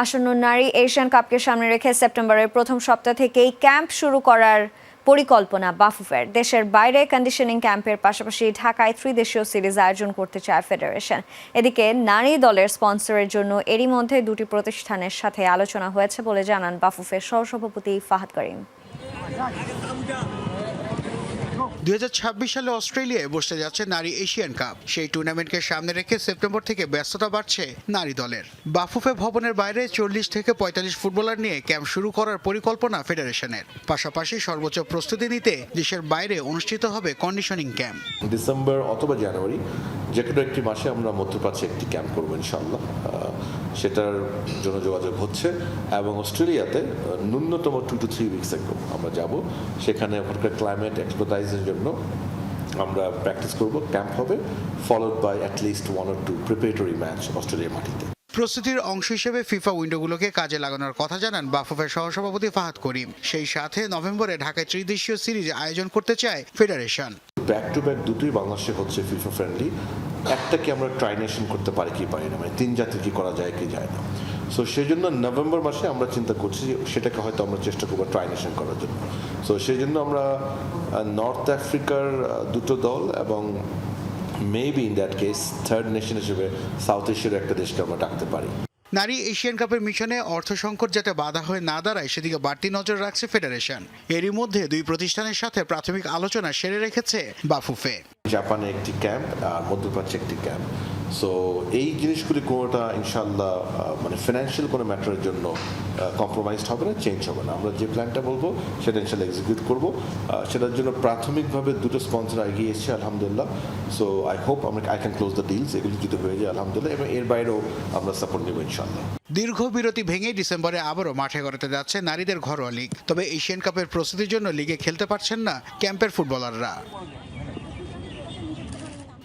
আসন্ন নারী এশিয়ান কাপকে সামনে রেখে সেপ্টেম্বরের প্রথম সপ্তাহ থেকেই ক্যাম্প শুরু করার পরিকল্পনা বাফুফের। দেশের বাইরে কন্ডিশনিং ক্যাম্পের পাশাপাশি ঢাকায় ত্রিদেশীয় সিরিজ আয়োজন করতে চায় ফেডারেশন। এদিকে নারী দলের স্পন্সরের জন্য এরই মধ্যে দুটি প্রতিষ্ঠানের সাথে আলোচনা হয়েছে বলে জানান বাফুফের সহসভাপতি ফাহাদ করিম। দু হাজার ছাব্বিশ সালে অস্ট্রেলিয়ায় বসতে যাচ্ছে নারী এশিয়ান কাপ। সেই টুর্নামেন্টকে সামনে রেখে সেপ্টেম্বর থেকে ব্যস্ততা বাড়ছে নারী দলের। বাফুফে ভবনের বাইরে চল্লিশ থেকে পঁয়তাল্লিশ ফুটবলার নিয়ে ক্যাম্প শুরু করার পরিকল্পনা ফেডারেশনের। পাশাপাশি সর্বোচ্চ প্রস্তুতি নিতে দেশের বাইরে অনুষ্ঠিত হবে কন্ডিশনিং ক্যাম্প। ডিসেম্বর অথবা জানুয়ারি, যে কোনো একটি মাসে আমরা মধ্যপ্রাচ্যে একটি ক্যাম্প করব ইনশাল্লাহ। সেটার জন্য যোগাযোগ হচ্ছে এবং অস্ট্রেলিয়াতে ন্যূনতম টু টু থ্রি উইকস আগে আমরা যাব। সেখানে ওখানকার ক্লাইমেট এক্সপার্টাইজের জন্য আমরা প্র্যাকটিস করব ক্যাম্প হবে followed by at least one or two preparatory match অস্ট্রেলিয়ার মাটিতে। প্রস্তুতির অংশ হিসেবে ফিফা উইন্ডোগুলোকে কাজে লাগানোর কথা জানান বাফুফের সহসভাপতি ফাহাদ করিম। সেই সাথে নভেম্বরে ঢাকায় ত্রিদেশীয় সিরিজ আয়োজন করতে চায় ফেডারেশন। ব্যাক টু ব্যাক দুটোই বাংলাদেশে হচ্ছে ফিফা ফ্রেন্ডলি একটা কি আমরা ট্রাইনেশন করতে পারি কি পারি না? মানে তিন জাতির কি করা যায়, কি যায় না। সো সেই জন্য নভেম্বর মাসে আমরা চিন্তা করছি যে সেটাকে হয়তো আমরা চেষ্টা করব ট্রাইনেশন করার জন্য। সো সেই জন্য আমরা নর্থ আফ্রিকার দুটো দল এবং maybe in that case third nation হিসেবে সাউথ এশিয়ার একটা দেশকে আমরা ডাকতে পারি। নারী এশিয়ান কাপের মিশনে অর্থ সংকট যাতে বাধা হয়ে না দাঁড়ায়, সেদিকে বাড়তি নজর রাখছে ফেডারেশন এরই মধ্যে দুই প্রতিষ্ঠানের সাথে প্রাথমিক আলোচনা সেরে রেখেছে বাফুফে। জাপানে একটি ক্যাম্প, আর মধ্যপ্রাচ্যে একটি ক্যাম্প। সো এই জিনিসগুলি কোনোটা ইনশাল্লাহ মানে ফিনান্সিয়াল কোনো ম্যাটারের জন্য কম্প্রোমাইজড হবে না চেঞ্জ হবে না। আমরা যে প্ল্যানটা বলব, সেটা ইনশাল্লাহ এক্সিকিউট করব। সেটার জন্য প্রাথমিকভাবে দুটো স্পন্সর এগিয়ে এসেছে, আলহামদুলিল্লাহ। সো আই হোপ আমরা I can close the deals এগুলি যদি হয়ে যায়, আলহামদুলিল্লাহ। এবং এর বাইরেও আমরা সাপোর্ট নেব ইনশাল্লাহ দীর্ঘ বিরতি ভেঙে ডিসেম্বরে আবারও মাঠে গড়াতে যাচ্ছে নারীদের ঘরোয়া লিগ। তবে এশিয়ান কাপের প্রস্তুতির জন্য লিগে খেলতে পারছেন না ক্যাম্পের ফুটবলাররা।